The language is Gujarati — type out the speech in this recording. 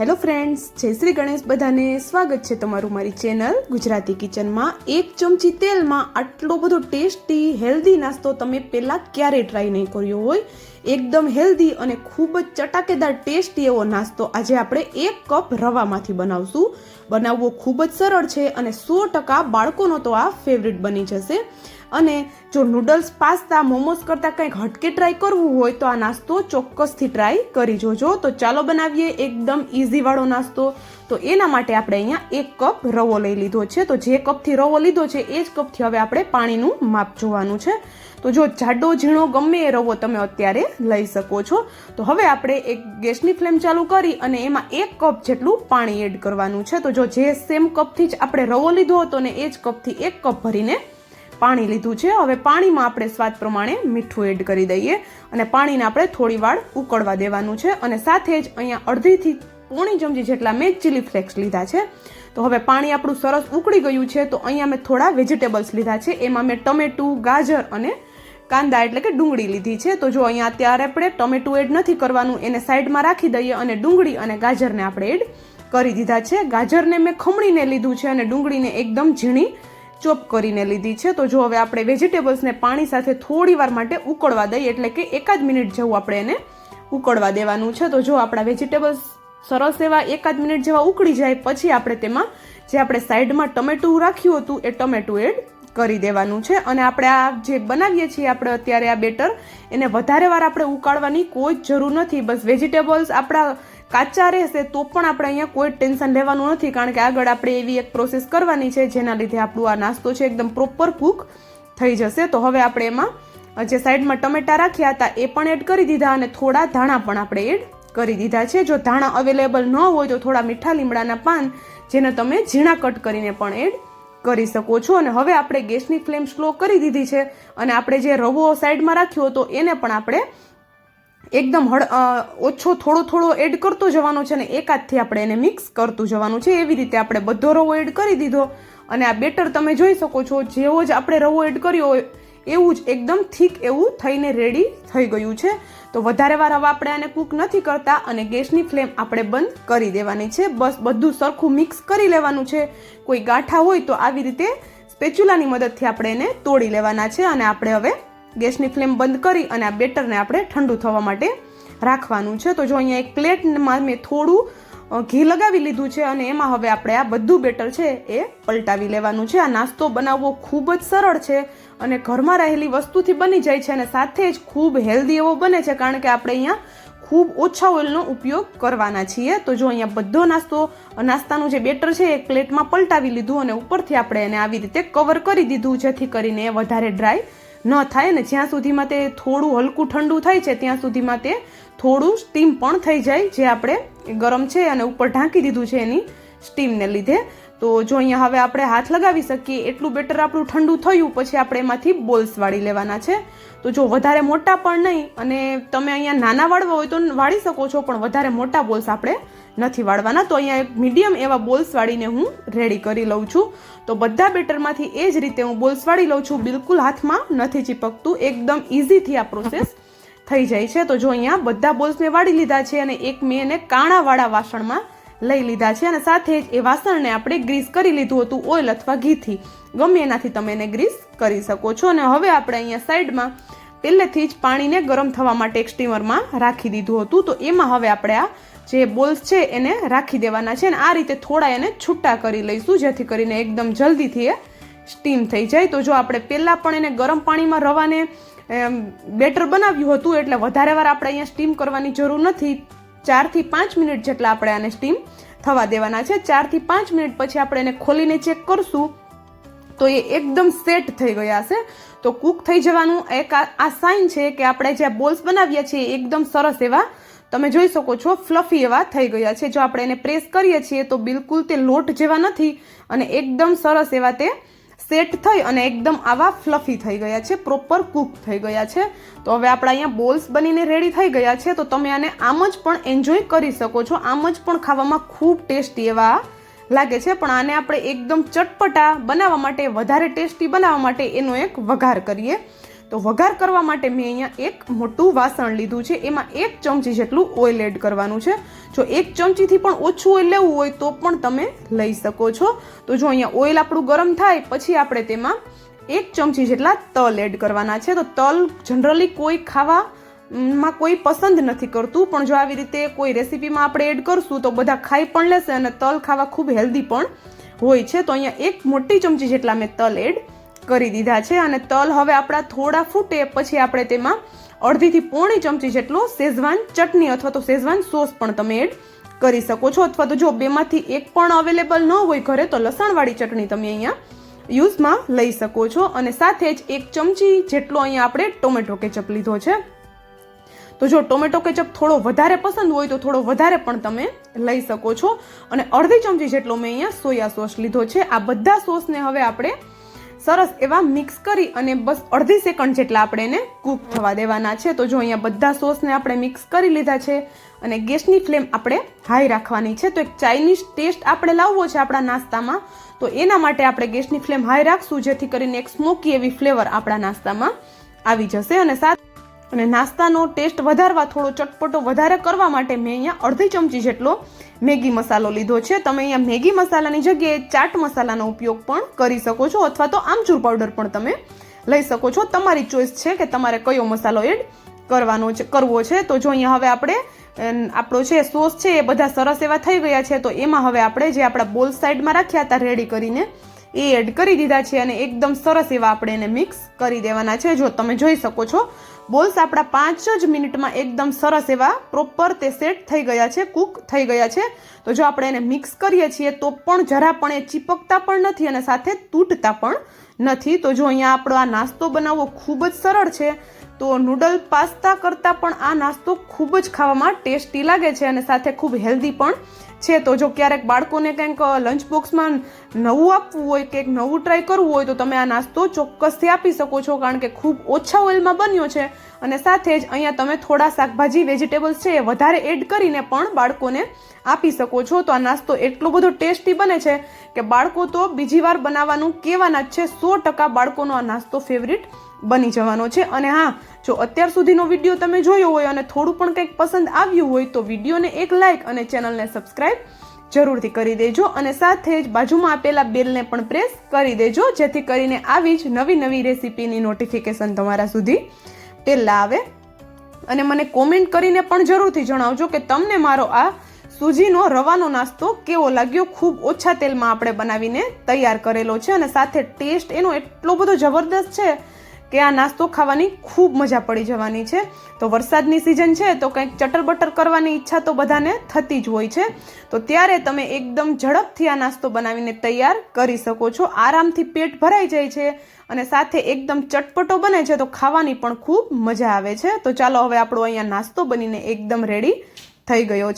હેલો ફ્રેન્ડ્સ, જય શ્રી ગણેશ બધાને સ્વાગત છે તમારું મારી ચેનલ ગુજરાતી કિચનમાં. એક ચમચી તેલમાં આટલો બધો ટેસ્ટી, હેલ્ધી નાસ્તો તમે પહેલાં ક્યારેય ટ્રાય નહીં કર્યો હોય. એકદમ હેલ્ધી અને ખૂબ જ ચટાકેદાર ટેસ્ટી એવો નાસ્તો આજે આપણે એક કપ રવામાંથી બનાવશું. બનાવવો ખૂબ જ સરળ છે અને સો ટકા બાળકોનો તો આ ફેવરિટ બની જશે. અને જો નૂડલ્સ પાસ્તા મોમોસ કરતાં કંઈક હટકે ટ્રાય કરવું હોય તો આ નાસ્તો ચોક્કસથી ટ્રાય કરી જોજો. તો ચાલો બનાવીએ એકદમ ઇઝીવાળો નાસ્તો. તો એના માટે આપણે અહીંયા એક કપ રવો લઈ લીધો છે. તો જે કપથી રવો લીધો છે, એ જ કપથી હવે આપણે પાણીનું માપ જોવાનું છે. તો જો જાડો ઝીણો ગમે એ રવો તમે અત્યારે લઈ શકો છો. તો હવે આપણે એક ગેસની ફ્લેમ ચાલુ કરી અને એમાં એક કપ જેટલું પાણી એડ કરવાનું છે. તો જો જે સેમ કપથી જ આપણે રવો લીધો હતો ને એ જ કપથી એક કપ ભરીને પાણી લીધું છે. હવે પાણીમાં આપણે સ્વાદ પ્રમાણે મીઠું એડ કરી દઈએ અને પાણીને આપણે થોડી વાર ઉકળવા દેવાનું છે અને સાથે જ અહીંયા અડધીથી પોણી ચમચી જેટલા મેં ચીલી ફ્લેક્સ લીધા છે. તો હવે પાણી આપણું સરસ ઉકળી ગયું છે. તો અહીંયા મેં થોડા વેજીટેબલ્સ લીધા છે. એમાં મેં ટમેટું, ગાજર અને કાંદા એટલે કે ડુંગળી લીધી છે. તો જો અહીંયા અત્યારે આપણે ટમેટું એડ નથી કરવાનું, એને સાઈડમાં રાખી દઈએ અને ડુંગળી અને ગાજરને આપણે એડ કરી દીધા છે. ગાજરને મેં ખમણીને લીધું છે અને ડુંગળીને એકદમ ઝીણી ચોપ કરીને લીધી છે. તો જો હવે આપણે વેજીટેબલ્સને પાણી સાથે થોડી વાર માટે ઉકળવા દઈએ, એટલે કે એકાદ મિનિટ જેવું આપણે એને ઉકળવા દેવાનું છે. તો જો આપણા વેજીટેબલ્સ સરસ એવા એકાદ મિનિટ જેવા ઉકળી જાય, પછી આપણે તેમાં જે આપણે સાઈડમાં ટમેટું રાખ્યું હતું, એ ટમેટું એડ કરી દેવાનું છે. અને આપણે આ જે બનાવીએ છીએ આપણે અત્યારે આ બેટર, એને વધારે વાર આપણે ઉકાળવાની કોઈ જ જરૂર નથી. બસ વેજીટેબલ્સ આપણા કાચા રહેશે તો પણ આપણે અહીંયા કોઈ ટેન્શન લેવાનું નથી, કારણ કે આગળ આપણે એવી એક પ્રોસેસ કરવાની છે જેના લીધે આપણું આ નાસ્તો છે એકદમ પ્રોપર કૂક થઈ જશે. તો હવે આપણે એમાં જે સાઈડમાં ટમેટા રાખ્યા હતા એ પણ એડ કરી દીધા અને થોડા ધાણા પણ આપણે એડ કરી દીધા છે. જો ધાણા અવેલેબલ ન હોય તો થોડા મીઠા લીમડાના પાન, જેને તમે ઝીણા કટ કરીને પણ એડ કરી શકો છો. અને હવે આપણે ગેસની ફ્લેમ સ્લો કરી દીધી છે અને આપણે જે રવો સાઈડમાં રાખ્યો હતો એને પણ આપણે એકદમ હળ ઓછો થોડો થોડો એડ કરતો જવાનો છે અને એકાદથી આપણે એને મિક્સ કરતું જવાનું છે. એવી રીતે આપણે બધો રવો એડ કરી દીધો અને આ બેટર તમે જોઈ શકો છો, જેવો જ આપણે રવો એડ કર્યો હોય, એવું જ એકદમ થીક એવું થઈને રેડી થઈ ગયું છે. તો વધારે વાર હવે આપણે આને કૂક નથી કરતા અને ગેસની ફ્લેમ આપણે બંધ કરી દેવાની છે. બસ બધું સરખું મિક્સ કરી લેવાનું છે. કોઈ ગાંઠા હોય તો આવી રીતે સ્પેચ્યુલાની મદદથી આપણે એને તોડી લેવાના છે અને આપણે હવે ગેસની ફ્લેમ બંધ કરી અને આ બેટરને આપણે ઠંડુ થવા માટે રાખવાનું છે. તો જો અહીંયા એક પ્લેટમાં મેં થોડું ઘી લગાવી લીધું છે અને એમાં હવે આપણે આ બધું બેટર છે એ પલટાવી લેવાનું છે. આ નાસ્તો બનાવવો ખૂબ જ સરળ છે અને ઘરમાં રહેલી વસ્તુથી બની જાય છે અને સાથે જ ખૂબ હેલ્ધી એવો બને છે કારણ કે આપણે અહીંયા ખૂબ ઓછા ઓઇલનો ઉપયોગ કરવાના છીએ. તો જો અહીંયા બધો નાસ્તો, નાસ્તાનું જે બેટર છે એક પ્લેટમાં પલટાવી લીધું અને ઉપરથી આપણે એને આવી રીતે કવર કરી દીધું, જેથી કરીને એ વધારે ડ્રાય ન થાય ને જ્યાં સુધીમાં તે થોડું હલકું ઠંડુ થાય છે, ત્યાં સુધીમાં તે થોડું સ્ટીમ પણ થઈ જાય, જે આપણે ગરમ છે અને ઉપર ઢાંકી દીધું છે એની સ્ટીમને લીધે. તો જો અહીંયા હવે આપણે હાથ લગાવી શકીએ, એટલું બેટર આપણું ઠંડુ થયું, પછી આપણે એમાંથી બોલ્સ વાળી લેવાના છે. તો જો વધારે મોટા પણ નહીં, અને તમે અહીંયા નાના વાળવા હોય તો વાળી શકો છો, પણ વધારે મોટા બોલ્સ આપણે નથી વાળવાના. તો અહીંયા એક મીડિયમ એવા બોલ્સ વાળીને હું રેડી કરી લઉં છું. તો બધા બેટરમાંથી એ જ રીતે હું બોલ્સ વાળી લઉં છું, બિલકુલ હાથમાં નથી ચીપકતું, એકદમ ઇઝીથી આ પ્રોસેસ થઈ જાય છે. તો જો અહીંયા બધા બોલ્સ મેં વાળી લીધા છે, અને એક મેં એને કાણાવાળા વાસણમાં લઈ લીધા છે અને સાથે જ એ વાસણને આપણે ગ્રીસ કરી લીધું હતું ઓઇલ અથવા ઘીથી. ગમે એનાથી તમે એને ગ્રીસ કરી શકો છો અને હવે આપણે અહીંયા સાઈડમાં પહેલેથી જ પાણીને ગરમ થવા માટે એક સ્ટીમરમાં રાખી દીધું હતું. તો એમાં હવે આપણે આ જે બોલ્સ છે એને રાખી દેવાના છે અને આ રીતે થોડા એને છૂટા કરી લઈશું, જેથી કરીને એકદમ જલ્દીથી એ સ્ટીમ થઈ જાય. તો જો આપણે પહેલાં પણ એને ગરમ પાણીમાં રવાને બેટર બનાવ્યું હતું, એટલે વધારે વાર આપણે અહીંયા સ્ટીમ કરવાની જરૂર નથી. ચારથી પાંચ મિનિટ જેટલા આપણે આને સ્ટીમ થવા દેવાના છે. ચારથી પાંચ મિનિટ પછી આપણે એને ખોલીને ચેક કરશું તો એ એકદમ સેટ થઈ ગયા છે. તો કૂક થઈ જવાનું. એક આ સાઇન છે કે આપણે જે બોલ્સ બનાવ્યા છીએ એકદમ સરસ એવા તમે જોઈ શકો છો ફ્લફી એવા થઈ ગયા છે. જો આપણે એને પ્રેસ કરીએ છીએ તો બિલકુલ તે લોટ જેવા નથી અને એકદમ સરસ એવા તે સેટ થઈ અને એકદમ આવા ફ્લફી થઈ ગયા છે, પ્રોપર કૂક થઈ ગયા છે. તો હવે આપણા અહીંયા બોલ્સ બનીને રેડી થઈ ગયા છે, તો તમે આને આમ જ પણ એન્જોય કરી શકો છો. આમ જ પણ ખાવામાં ખૂબ ટેસ્ટી એવા લાગે છે, પણ આને આપણે એકદમ ચટપટા બનાવવા માટે, વધારે ટેસ્ટી બનાવવા માટે એનો એક વઘાર કરીએ. તો વઘાર કરવા માટે મેં અહીંયા એક મોટું વાસણ લીધું છે. એમાં એક ચમચી જેટલું ઓઇલ એડ કરવાનું છે. જો એક ચમચીથી પણ ઓછું ઓઇલ લેવું હોય તો પણ તમે લઈ શકો છો. તો જો અહીંયા ઓઇલ આપણું ગરમ થાય, પછી આપણે તેમાં એક ચમચી જેટલા તલ એડ કરવાના છે. તો તલ જનરલી કોઈ ખાવા માં કોઈ પસંદ નથી કરતું, પણ જો આવી રીતે કોઈ રેસીપીમાં આપણે એડ કરશું તો બધા ખાઈ પણ લેશે અને તલ ખાવા ખૂબ હેલ્ધી પણ હોય છે. તો અહીંયા એક મોટી ચમચી જેટલા મેં તલ એડ કરી દીધા છે અને તલ હવે આપણા થોડા ફૂટે પછી આપણે તેમાં અડધીથી પોણી ચમચી જેટલો શેઝવાન ચટણી અથવા તો શેઝવાન સોસ પણ તમે એડ કરી શકો છો. અથવા તો જો બેમાંથી એક પણ અવેલેબલ ન હોય ઘરે, તો લસણવાળી ચટણી તમે અહીંયા યુઝમાં લઈ શકો છો. અને સાથે જ એક ચમચી જેટલો અહીંયા આપણે ટોમેટો કેચપ લીધો છે. તો જો ટોમેટો કેચપ થોડો વધારે પસંદ હોય, તો થોડો વધારે પણ તમે લઈ શકો છો. અને અડધી ચમચી જેટલો મેં અહીંયા સોયા સોસ લીધો છે. આ બધા સોસને હવે આપણે સરસ એવા મિક્સ કરી અને બસ અડધી સેકન્ડ જેટલા આપણે એને કૂક થવા દેવાના છે. તો જો અહીંયા બધા સોસને આપણે મિક્સ કરી લીધા છે અને ગેસની ફ્લેમ આપણે હાઈ રાખવાની છે, તો એક ચાઇનીઝ ટેસ્ટ આપણે લાવવો છે આપણા નાસ્તામાં. તો એના માટે આપણે ગેસની ફ્લેમ હાઈ રાખશું, જેથી કરીને એક સ્મોકી એવી ફ્લેવર આપણા નાસ્તામાં આવી જશે અને સાથે અને નાસ્તાનો ટેસ્ટ વધારવા થોડો ચટપટો વધારે કરવા માટે મેં અહીંયા અડધી ચમચી જેટલો મેગી મસાલો લીધો છે. તમે અહીંયા મેગી મસાલાની જગ્યાએ ચાટ મસાલાનો ઉપયોગ પણ કરી શકો છો અથવા તો આમચૂર પાવડર પણ તમે લઈ શકો છો. તમારી ચોઈસ છે કે તમારે કયો મસાલો એડ કરવાનો છે, કરવો છે. તો જો અહીંયા હવે આપણે આપણો છે સોસ છે એ બધા સરસ એવા થઈ ગયા છે, તો એમાં હવે આપણે જે આપણા બોલ સાઈડમાં રાખ્યા હતા રેડી કરીને, એ એડ કરી દીધા છે અને એકદમ સરસ એવા આપણે એને મિક્સ કરી દેવાના છે. જો તમે જોઈ શકો છો બોલ્સ આપણા પાંચ જ મિનિટમાં એકદમ સરસ એવા પ્રોપર તે સેટ થઈ ગયા છે કૂક થઈ ગયા છે. તો જો આપણે એને મિક્સ કરીએ છીએ, તો પણ જરા પણ એ ચીપકતા પણ નથી અને સાથે તૂટતા પણ નથી. તો જો અહીંયા આપણો આ નાસ્તો બનાવવો ખૂબ જ સરળ છે તો નૂડલ પાસ્તા કરતાં પણ આ નાસ્તો ખૂબ જ ખાવામાં ટેસ્ટી લાગે છે અને સાથે ખૂબ હેલ્ધી પણ છે. તો જો ક્યારેક બાળકોને કંઈક લંચ બોક્સમાં નવું આપવું હોય કે નવું ટ્રાય કરવું હોય, તો તમે આ નાસ્તો ચોક્કસથી આપી શકો છો, કારણ કે ખૂબ ઓછા ઓઇલમાં બન્યો છે. અને સાથે જ અહીંયા તમે થોડા શાકભાજી વેજીટેબલ્સ છે એ વધારે એડ કરીને પણ બાળકોને આપી શકો છો. તો આ નાસ્તો એટલો બધો ટેસ્ટી બને છે કે બાળકો તો બીજી વાર બનાવવાનું કહેવાના જ છે. સો ટકા બાળકોનો આ નાસ્તો ફેવરિટ બની જવાનો છે. અને હા, જો અત્યાર સુધીનો વીડિયો તમે જોયો હોય અને થોડું પણ કંઈક પસંદ આવ્યું હોય તો વિડીયોને એક લાઇક અને ચેનલને સબસ્ક્રાઇબ જરૂરથી કરી દેજો. અને સાથે જ બાજુમાં આપેલા બેલને પણ પ્રેસ કરી દેજો, જેથી કરીને આવી જ નવી નવી રેસીપીની નોટિફિકેશન તમારા સુધી પહેલાં આવે. અને મને કોમેન્ટ કરીને પણ જરૂરથી જણાવજો કે તમને મારો આ સૂજીનો રવાનો નાસ્તો કેવો લાગ્યો? ખૂબ ઓછા તેલમાં આપણે બનાવીને તૈયાર કરેલો છે અને સાથે ટેસ્ટ એનો એટલો બધો જબરદસ્ત છે કે આ નાસ્તો ખાવાની ખૂબ મજા પડી જવાની છે. તો વરસાદની સિઝન છે, તો કંઈક ચટર બટર કરવાની ઈચ્છા તો બધાને થતી જ હોય છે. તો ત્યારે તમે એકદમ ઝડપથી આ નાસ્તો બનાવીને તૈયાર કરી શકો છો. આરામથી પેટ ભરાઈ જાય છે અને સાથે એકદમ ચટપટો બને છે, તો ખાવાની પણ ખૂબ મજા આવે છે. તો ચાલો હવે આપણો અહીંયા નાસ્તો બનીને એકદમ રેડી થઈ ગયો છે.